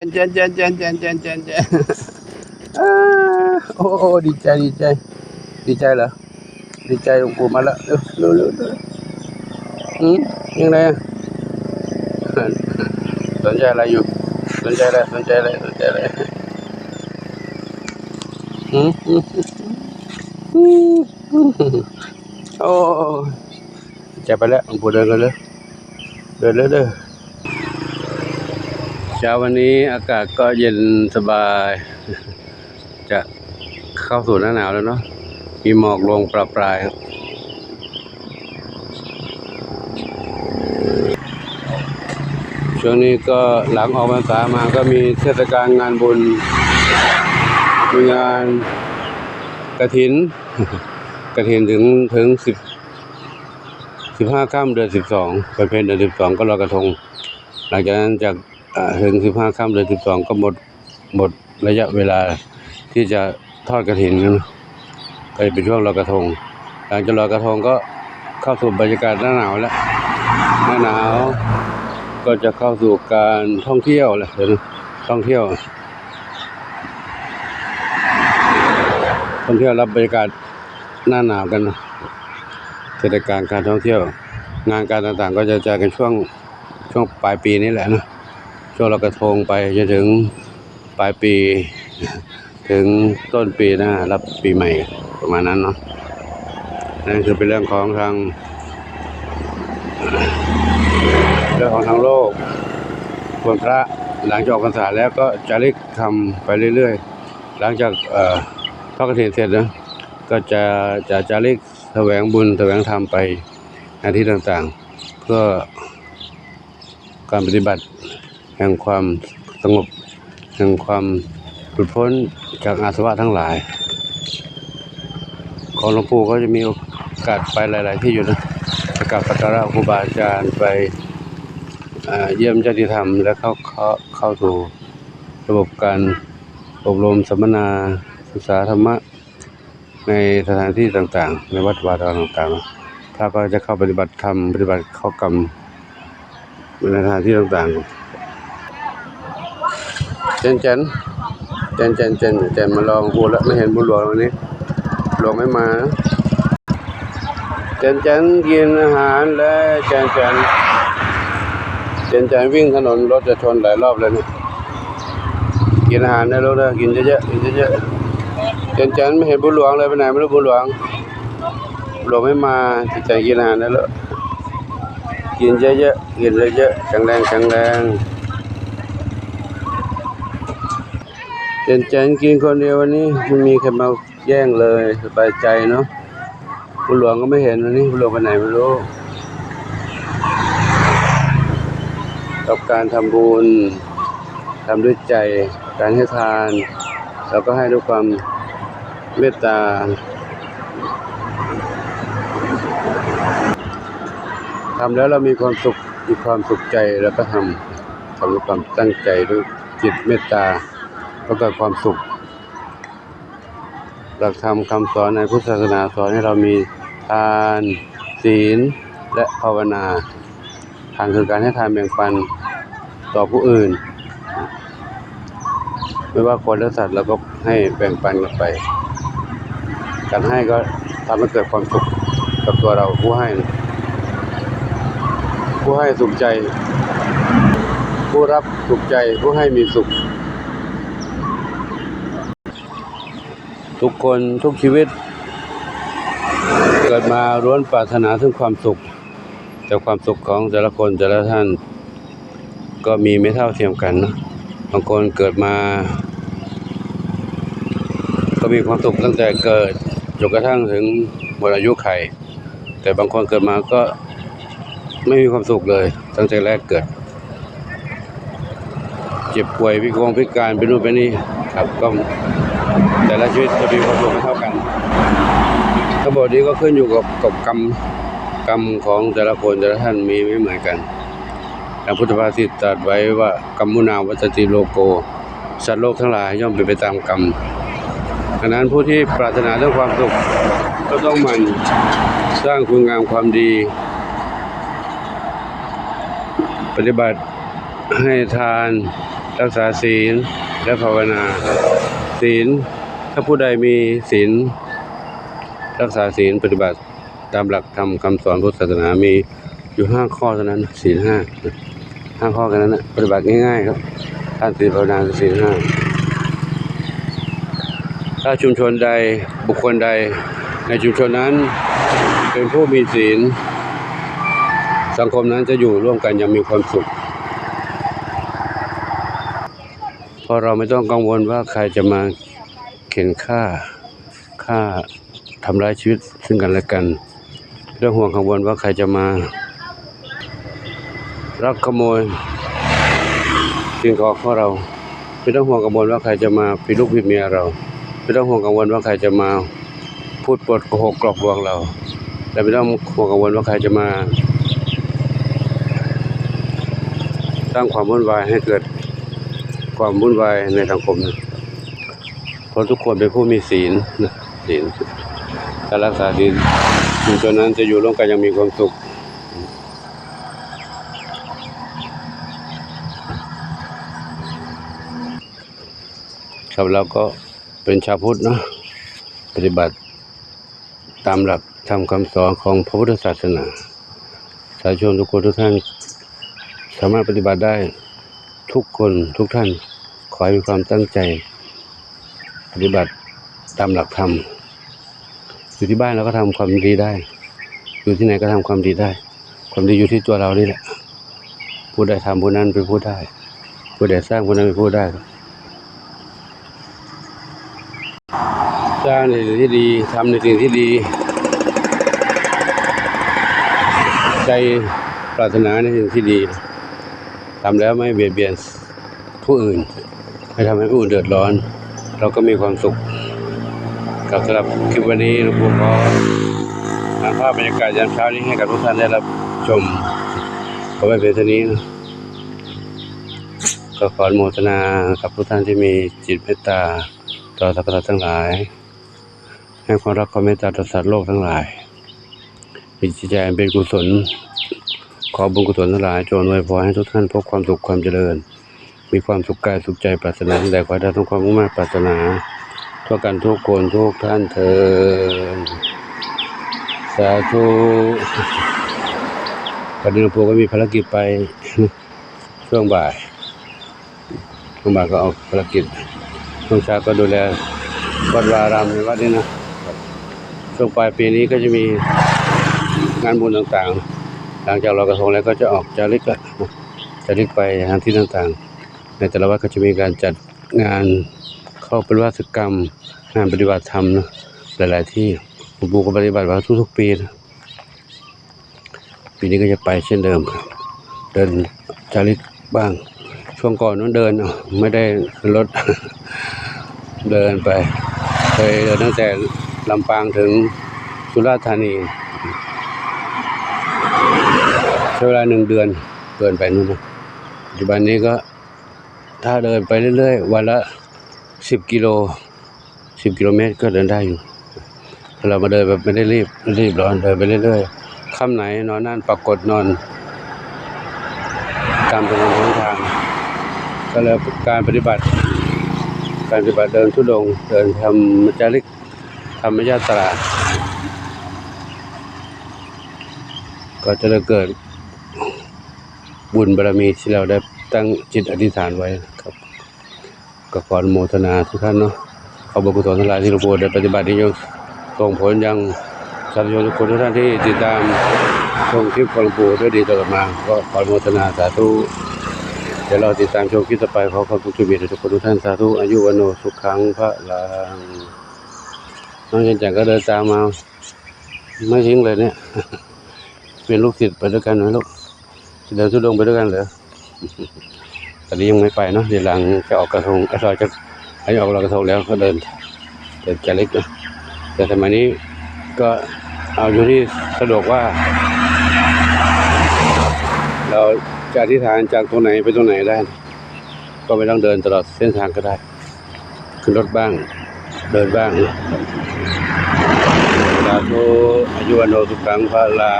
เจนเจนเจนเจนเจนเจนเจนอ่าโอ้โอ้ดีใจดีใจดีใจเหรอดีใจหลวงปู่มาแล้ว เช้าวันนี้อากาศก็เย็นสบาย จะเข้าสู่หน้าหนาวแล้วเนาะมีหมอกลงปรปรายครับช่วงนี้ก็หลังออกพรรษามาก็มีเทศกาลงานบุญ มีงานกระถิน กระถินถึงถึงสิบสิบห้าค่ำเดือนสิบสองเป็นเพนเดือนสิบสองก็ลอยกระทง หลังจากนั้นจาก ถึงสิบห้าค่ำเดือนสิบสองก็หมดหมดระยะเวลาที่จะทอดกระถินกันะก็เป็นช่วงลอยกระทง หลังจากลอยกระทงก็เข้าสู่บรรยากาศหน้าหนาวแล้ว หน้าหนาวก็จะเข้าสู่การท่องเที่ยวแหละเดี๋ยวนะท่องเที่ยว ท่องเที่ยวรับบรรยากาศหน้าหนาวกันเทศกาลการท่องเที่ยว งานการต่างๆ ก็จะเจอกันช่วงช่วงปลายปีนี้แหละนะ ช่วงลอยกระทงไปจนถึงปลายปี ถึงต้นปีหน้ารับปีใหม่ประมาณนั้นเนาะนั่นคือเป็นเรื่องของทางเรื่องของทางโลกวันพระหลังจากออกพรรษาแล้วก็จะริกทำไปเรื่อยๆ หลังจากทอดกฐินเสร็จนะก็จะจะจะริกแสวงบุญแสวงธรรมไปในที่ต่างๆ เพื่อการปฏิบัติ แห่งความสงบ แห่งความหลุดพ้นจากอาสวะทั้งหลาย ของหลวงปู่ก็จะมีโอกาสไปหลาย ๆ ที่อยู่นะไปกราบสักการะครูบาอาจารย์ไปเยี่ยมญาติธรรม และเข้าเข้าเข้าสู่ระบบการอบรมสัมมนาศึกษาธรรมะในสถานที่ต่างๆ ในวัดวาทต่างๆพระก็จะเข้าปฏิบัติธรรมปฏิบัติข้อกรรมในสถานที่ต่างๆ เจนเจนเจนเจนเจนเจนมาลองพูดแล้วไม่เห็นบุญหลวงวันนี้หลวงไม่มาเจนเจนกินอาหารแล้วเจนเจนเจนใจนวิ่งถนนรถจะชนหลายรอบเลยเนี่ยกินอาหารได้แล้วนะกินเยอะๆกินเยอะๆเจนจันไม่เห็นบุญหลวงเลยไปไหนไม่รู้บุญหลวงหลวงไม่มาเจนใจกินอาหารได้แล้วกินเยอะๆกินเยอะๆแข็งแรงแข็งแรง เจนจันกินคนเดียววันนี้ไม่มีใครมาแย่งเลยสบายใจเนาะบุญหลวงก็ไม่เห็นวันนี้บุญหลวงไปไหนไม่รู้กับการทำบุญทำด้วยใจ การให้ทานเราก็ให้ด้วยความเมตตาทำแล้วเรามีความสุขมีความสุขใจแล้วก็ทำทำด้วยความตั้งใจด้วยจิตเมตตา ก็เกิดความสุข หลักธรรมคำสอนในพุทธศาสนาสอนให้เรามีทานศีลและภาวนา ทานคือการให้ทานแบ่งปันต่อผู้อื่น ไม่ว่าคนหรือสัตว์เราก็ให้แบ่งปันกันไป การให้ก็ทำให้เกิดความสุขกับตัวเราผู้ให้ ผู้ให้สุขใจ ผู้รับสุขใจผู้ให้มีสุข ทุกคนทุกชีวิต เกิดมาล้วนปรารถนาถึงความสุข แต่ความสุขของแต่ละคนแต่ละท่าน ก็มีไม่เท่าเทียมกันนะบางคนเกิดมา ก็มีความสุขตั้งแต่เกิดจนกระทั่งถึงหมดอายุไข แต่บางคนเกิดมาก็ไม่มีความสุขเลย ตั้งแต่แรกเกิด เจ็บป่วยพิกงพิการเป็นนู่นเป็นนี่ครับก็ แต่ละชีวิตจะมีความสุขไม่เท่ากันทั้งหมดนี้ก็ขึ้นอยู่กับกับกรรมกรรมของแต่ละคนแต่ละท่านมีไม่เหมือนกันพระพุทธภาษิตตรัสไว้ว่ากรรมุนาวัจติโลโก สัตว์โลกทั้งหลายย่อมเป็นไปตามกรรมดังนั้นผู้ที่ปรารถนาเรื่องความสุขก็ต้องหมันสร้างคุณงามความดี ปฏิบัติให้ทาน รักษาศีลและภาวนา ศีล ถ้าผู้ใดมีศีลรักษาศีลปฏิบัติตามหลักธรรมคำสอนพุทธศาสนามีอยู่ห้าข้อเท่านั้นศีลห้าห้าข้อกันนั้นนะปฏิบัติง่ายๆครับท่านศีลภาวนาศีลห้าถ้าชุมชนใดบุคคลใดในชุมชนนั้นเป็นผู้มีศีล สังคมนั้นจะอยู่ร่วมกันอยังมีความสุขเพราะเราไม่ต้องกังวลว่าใครจะมา เข็นฆ่าฆ่าทำร้ายชีวิตซึ่งกันและกันเรื่องห่วงกังวลว่าใครจะมารักขโมยสิ่งของของเราไม่ต้องห่วงกังวลว่าใครจะมาพิลุกพิเมียเราไม่ต้องห่วงกังวลว่าใครจะมาพูดปดโกหกกลอกลวงเราและไม่ต้องห่วงกังวลว่าใครจะมาสร้างความวุ่นวายให้เกิดความวุ่นวายในสังคมนะเพ ราะทุกคนเป็นผู้มีศีลนะศีลถ้ารักษาศีลชุมชนนั้นจะอยู่ร่วมกันยังมีความสุขครับเราก็เป็นชาวพุทธเนาะปฏิบัติตามหลักธรรมคำสอนของพระพุทธศาสนาสาธุชนทุกคนทุกท่าน สามารถปฏิบัติได้ทุกคนทุกท่าน ขอให้มีความตั้งใจ ปฏิบัติตามหลักธรรมอยู่ที่บ้านเราก็ทำความดีได้ อยู่ที่ไหนก็ทำความดีได้ ความดีอยู่ที่ตัวเรานี่แหละผู้ใดทำผู้นั้นเป็นผู้ได้ผู้ใดสร้างผู้นั้นเป็นผู้ได้สร้างในสิ่งที่ดีทำในสิ่งที่ดี ใจปรารถนาในสิ่งที่ดีทำแล้วไม่เบียดเบียนผู้อื่น ไม่ทำให้ผู้อื่นเดือดร้อน เราก็มีความสุข กับสำหรับคลิปวันนี้หลวงปู่ขอถ่ายภาพบรรยากาศยามเช้านี้ให้กับทุกท่านได้รับชมขอไว้เพียงเท่านี้นะก็ขออนุโมทนากับทุกท่านที่มีจิตเมตตาต่อสรรพสัตว์ทั้งหลาย ให้ความรักความเมตตาต่อสัตว์โลกทั้งหลายมีจิตใจอันเป็นกุศล ขอบุญกุศลทั้งหลายจงอวยพรให้ทุกท่านพบความสุขความเจริญ มีความสุขกายสุขใจปรารถนาสิ่ขอให้ได้ทั้งความมุ่งมั่นปรารถนาทั่วกันทุกคนทุกท่านเถิดสาธุวันนี้หลวงปู่ก็มีภารกิจไปช่วงบ่ายช่วงบ่ายก็ออกภารกิจช่วงเช้าก็ดูแลวัดวารามในวัดนี้นะช่วงปลายปีนี้ก็จะมีงานบุญต่างๆ หลังจากลอยกระทงแล้วก็จะออกจาริกละจาริกไปทางที่ต่างๆ ในแต่ละวัดก็จะมีการจัดงานเข้าปฏิวัติกรรม งานปฏิบัติธรรมนะหลาย ๆ ที่หลวงปู่ก็ปฏิบัติมาทุก ๆ ปีนะปีนี้ก็จะไปเช่นเดิมครับ เดินจาริกบ้าง ช่วงก่อนนั้นเดินไม่ได้ขึ้นรถเดินไปเคยเดินตั้งแต่ลำปางถึงสุราษฎร์ธานีใช้เวลาหนึ่งเดือนเดินไปนู่นนะปัจจุบันนี้ก็ ถ้าเดินไปเรื่อยๆ วันละสิบกิโลสิบกิโลเมตรก็เดินได้อยู่ เรามาเดินแบบไม่ได้รีบรีบร้อนเดินไปเรื่อยๆค่ำไหนนอนนั่นปรากฏนอนตามถนนหนทาง ก็เลยการปฏิบัติ การปฏิบัติเดินทุดง เดินทำมจาริกธรรมยาตราก็จะได้เกิดบุญบารมีที่เราได้ ตั้งจิตอธิษฐานไว้ครับก็ขอนโมทนาทุกท่านเนาะขอบุญกุศลทั้งหลายที่หลวงปู่ได้ปฏิบัตินี้ยังส่งผลยังสาธุชนทุกคนทุกท่านที่ติดตามชมคลิปของหลวงปู่ด้วยดีตลอดมาก็ขออนโมทนาสาธุเดี๋ยวเราติดตามชมคลิปต่อไปขอขอบคุณทุกท่านทุกคนทุกท่านสาธุอายุวันโนสุขังพระลังน้องเจนจังก็เดินตามมา ไม่ทิ้งเลยเนี่ยเป็นลูกศิษย์ไปด้วยกันไหมลูกเดินทุดงไปด้วยกันเหรอ ตอนนี้ยังไม่ไปเนาะเดี๋ยวหลังจะออกกระทงเราจะให้ออกลอยกระทงแล้วก็เดินเดินจะเล็กนะแต่สมัยนี้ก็เอาอยู่ที่สะดวกว่า เราจะอธิษฐานจากตรงไหนไปตรงไหนได้ ก็ไม่ต้องเดินตลอดเส้นทางก็ได้ ขึ้นรถบ้าง เดินบ้างสาธุอายุวันโนสุขังพระลา